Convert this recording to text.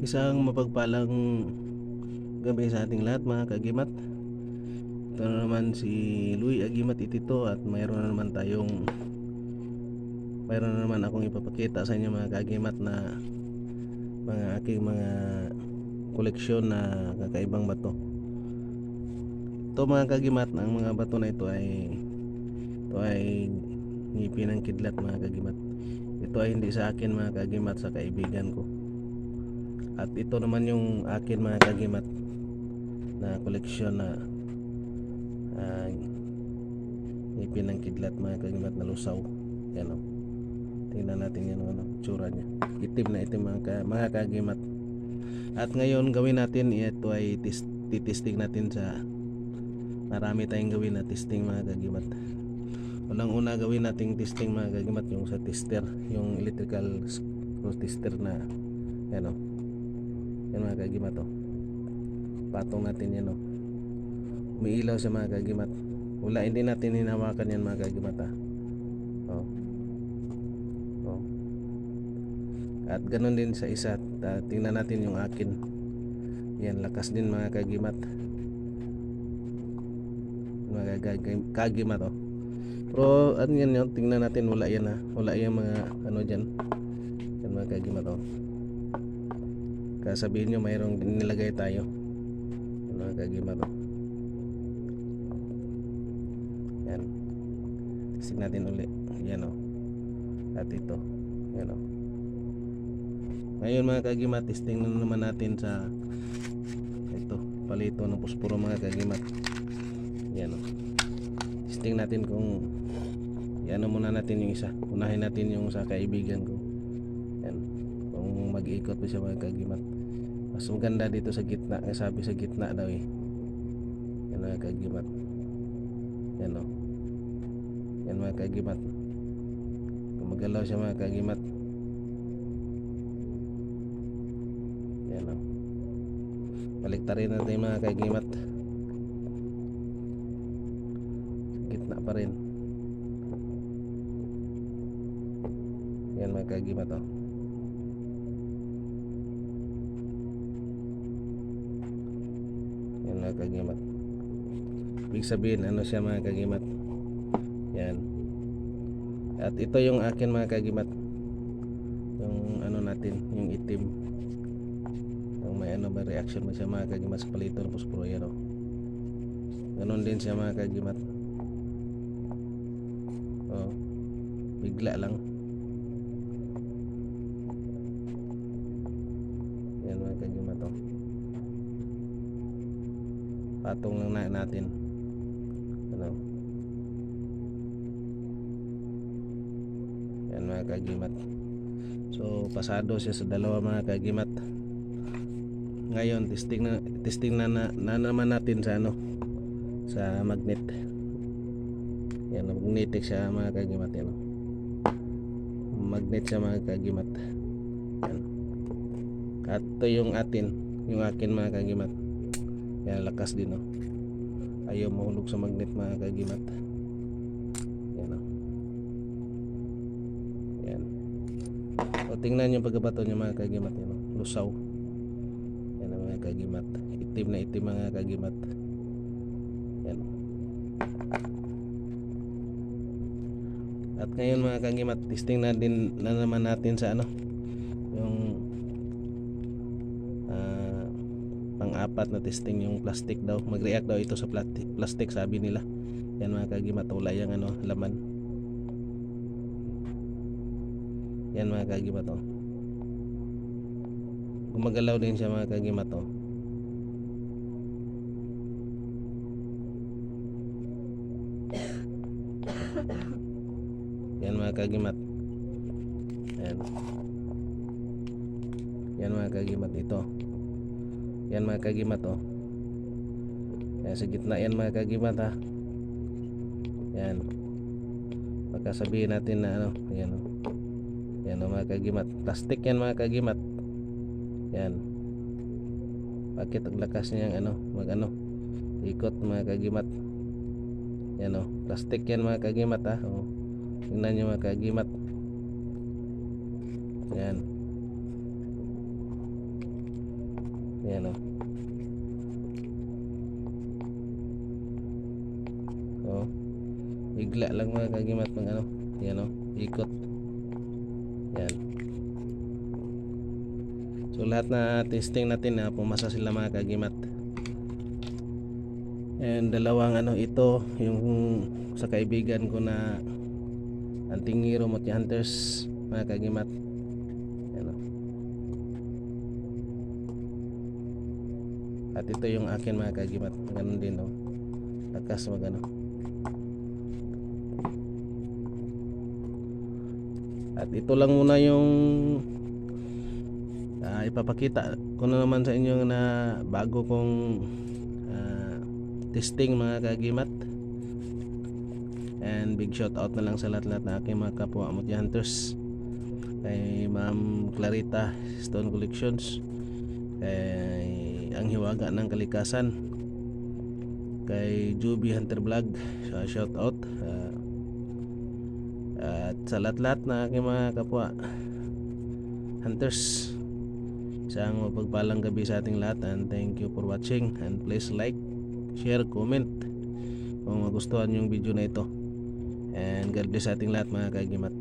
Isang mapagpalang gabi sa ating lahat mga kagimat. Ito na naman si Louie Agimat Itito at mayroon na naman tayong mayroon na naman akong ipapakita sa inyo mga kagimat na mga aking mga koleksyon na kakaibang bato. Ito mga kagimat, ang mga bato na ito ay ito ay ngipin ng kidlat mga kagimat. Ito ay hindi sa akin mga kagimat sa kaibigan ko. At ito naman yung akin mga kagimat na koleksyon na uh, ngipin ng mga kagimat na lusaw. Yan o. Tingnan natin yan ano, tsura niya. Itim na itim mga, ka, mga kagimat. At ngayon gawin natin ito ay titisting natin sa marami tayong gawin na testing mga kagimat. Unang una gawin nating testing mga kagimat yung sa tester, yung electrical screw tester na yan o. Yan mga kagimat o. Patong natin yan o. Umiilaw sa mga kagimat. Wala hindi natin hinawakan yan mga kagimat ha. O. O. At ganun din sa isa. Ta- tingnan natin yung akin. Yan lakas din mga kagimat. Mga kag- kagimat o. Pero ano yan yun, tingnan natin wala yan ha. Wala yan mga ano dyan. Yan mga kagimat o. Kasabihin nyo mayroong nilagay tayo. Mga kagimat o. Yan. Testing natin uli. Yan o. At ito. Yan o. Ngayon mga kagimat, testing na naman natin sa ito, palito ng puspuro mga kagimat. Yan o. Testing natin kung yan muna natin yung isa. Unahin natin yung sa kaibigan ko. Yan. Kung mag-ikot pa siya mga kagimat. Mas maganda dito sa gitna. Eh, sabi sa gitna daw eh. Yan mga kagimat. Yan o. Yan mga kagimat. Kung magalaw siya mga kagimat. Yan o. Baliktarin natin mga kagimat. Gitna pa rin. Yan mga kagimat o. kagimat. Ibig sabihin ano siya mga kagimat. Yan. At ito yung akin mga kagimat. Yung ano natin, yung itim. Yung may ano ba reaction mo siya mga kagimat sa palito ng puspuro yan o. Ganon din siya mga kagimat. Oh. Bigla lang. Yan mga kagimat o. Patong lang na natin. Ano? Yan mga kagimat. So pasado siya sa dalawa mga kagimat. Ngayon testing na testing na, na, na naman natin sa ano sa magnet. Yan magnetic siya mga kagimat yan. Magnet siya mga kagimat. Yan. At ito yung atin, yung akin mga kagimat. Yan lakas din oh. Ayaw mahulog sa magnet mga kagimat. Yan oh. Yan. O tingnan yung pagkabato niya mga kagimat yan oh. Lusaw. Yan mga kagimat. Itim na itim mga kagimat. Yan. At ngayon mga kagimat, testing na din na naman natin sa ano pang-apat na testing yung plastic daw. Mag-react daw ito sa plastic, sabi nila. Yan mga kagimat, wala yung ano, laman. Yan mga kagimat oh. Gumagalaw din siya mga kagimat oh. Yan mga kagimat. Yan. Yan mga kagimat ito. Yan mga kagimat oh. Yan sa gitna yan mga kagimat ha. Yan. Baka sabihin natin na ano, yan oh. Yan oh, mga kagimat. Plastic yan mga kagimat. Yan. Bakit ang lakas niya ano, mag ano, ikot mga kagimat. Yan oh, plastic yan mga kagimat ha. Oh. Tingnan nyo mga kagimat. Yan. Yan o. Oh. Bigla lang mga kagimat ng ano. Yan o. Ikot. Yan. So lahat na testing natin na pumasa sila mga kagimat. And dalawang ano ito yung sa kaibigan ko na Antingiro Moti Hunters mga kagimat. Yan o. At ito yung akin mga kagimat. Ganun din o. Lakas mag ano. At ito lang muna yung ah, ipapakita ko na naman sa inyo na bago kong ah, testing mga kagimat. And big shout out na lang sa lahat-lahat na aking mga kapwa Muti Hunters. Kay Ma'am Clarita Stone Collections. Kay Ang Hiwaga ng Kalikasan. Kay Juby Hunter Vlog. So, shout out. Ah, at sa lahat-lahat na aking mga kapwa hunters isang mapagpalang gabi sa ating lahat and thank you for watching and please like share, comment kung magustuhan yung video na ito and God bless sa ating lahat mga kagimat